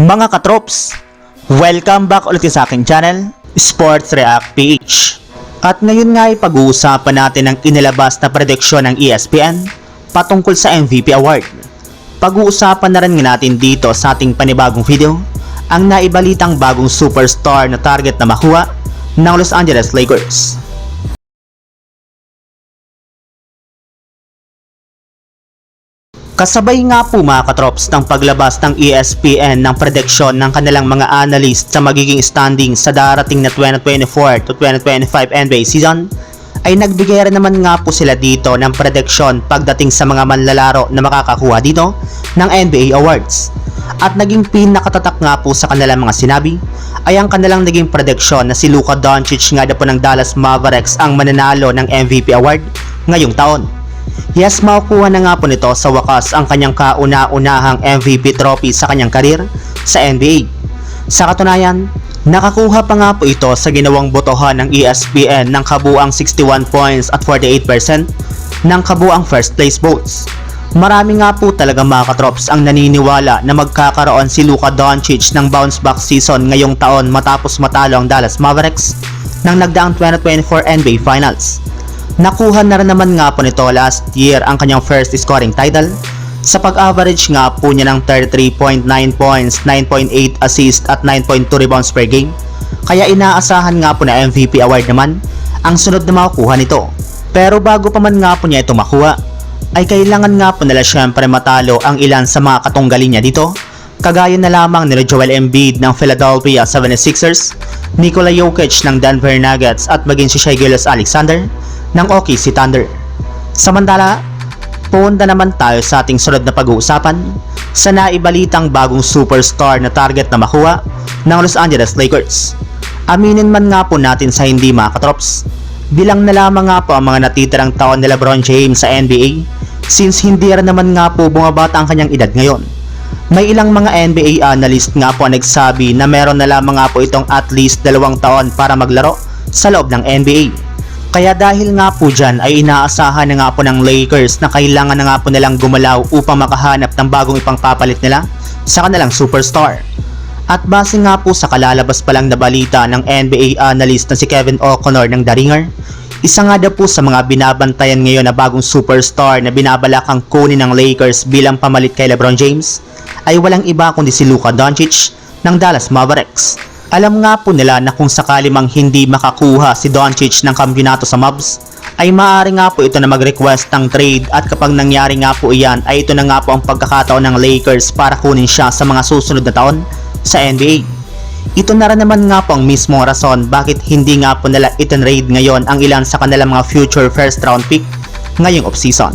Mga katrops, welcome back ulit sa aking channel, Sports React PH. At ngayon nga ay pag-uusapan natin ang inilabas na prediksyon ng ESPN patungkol sa MVP Award. Pag-uusapan na rin natin dito sa ating panibagong video ang naibalitang bagong superstar na target na makuha ng Los Angeles Lakers. Kasabay nga po mga katrops ng paglabas ng ESPN ng prediksyon ng kanilang mga analyst sa magiging standing sa darating na 2024 to 2025 NBA season, ay nagbigay rin naman nga po sila dito ng prediksyon pagdating sa mga manlalaro na makakakuha dito ng NBA Awards. At naging pinakatatak nga po sa kanilang mga sinabi ay ang kanilang naging prediksyon na si Luka Doncic nga na po ng Dallas Mavericks ang mananalo ng MVP Award ngayong taon. Yes, makukuha na nga po nito sa wakas ang kanyang kauna-unahang MVP trophy sa kanyang karir sa NBA. Sa katunayan, nakakuha pa nga po ito sa ginawang botohan ng ESPN ng kabuang 61 points at 48% ng kabuang first place votes. Marami nga po talaga mga katrops ang naniniwala na magkakaroon si Luka Doncic ng bounce back season ngayong taon matapos matalo ang Dallas Mavericks ng nagdaang 2024 NBA Finals. Nakuha na rin naman nga po nito last year ang kanyang first scoring title sa pag-average nga po niya ng 33.9 points, 9.8 assist at 9.2 rebounds per game. Kaya inaasahan nga po na MVP award naman ang sunod na makukuha nito. Pero bago pa man nga po niya ito makuha, ay kailangan nga po nila syempre matalo ang ilan sa mga katunggali niya dito. Kagaya na lamang ni Joel Embiid ng Philadelphia 76ers, Nikola Jokic ng Denver Nuggets at maging si Shai Gilgeous Alexander ng OKC Thunder. Samantala, punta naman tayo sa ating sunod na pag-uusapan sa naibalitang bagong superstar na target na makuha ng Los Angeles Lakers. Aminin man nga po natin sa hindi mga katrops, bilang na lamang nga po ang mga natitirang taon ni Lebron James sa NBA since hindi rin naman nga po bumabata ang kanyang edad ngayon. May ilang mga NBA analyst nga po nagsabi na meron na lamang nga po itong at least dalawang taon para maglaro sa loob ng NBA. Kaya dahil nga po dyan ay inaasahan na nga po ng Lakers na kailangan na nga po nilang gumalaw upang makahanap ng bagong ipangpapalit nila sa kanilang superstar. At base nga po sa kalalabas pa lang na balita ng NBA analyst na si Kevin O'Connor ng The Ringer, isa nga daw po sa mga binabantayan ngayon na bagong superstar na binabalakang kunin ng Lakers bilang pamalit kay LeBron James ay walang iba kundi si Luka Doncic ng Dallas Mavericks. Alam nga po nila na kung sakali mang hindi makakuha si Doncic ng kampiyonato sa Mavs, ay maaari nga po ito na mag-request ng trade at kapag nangyari nga po iyan ay ito na nga po ang pagkakataon ng Lakers para kunin siya sa mga susunod na taon sa NBA. Ito na rin naman nga po ang mismong rason bakit hindi nga po nila itinrade ngayon ang ilan sa kanilang mga future first round pick ngayong offseason.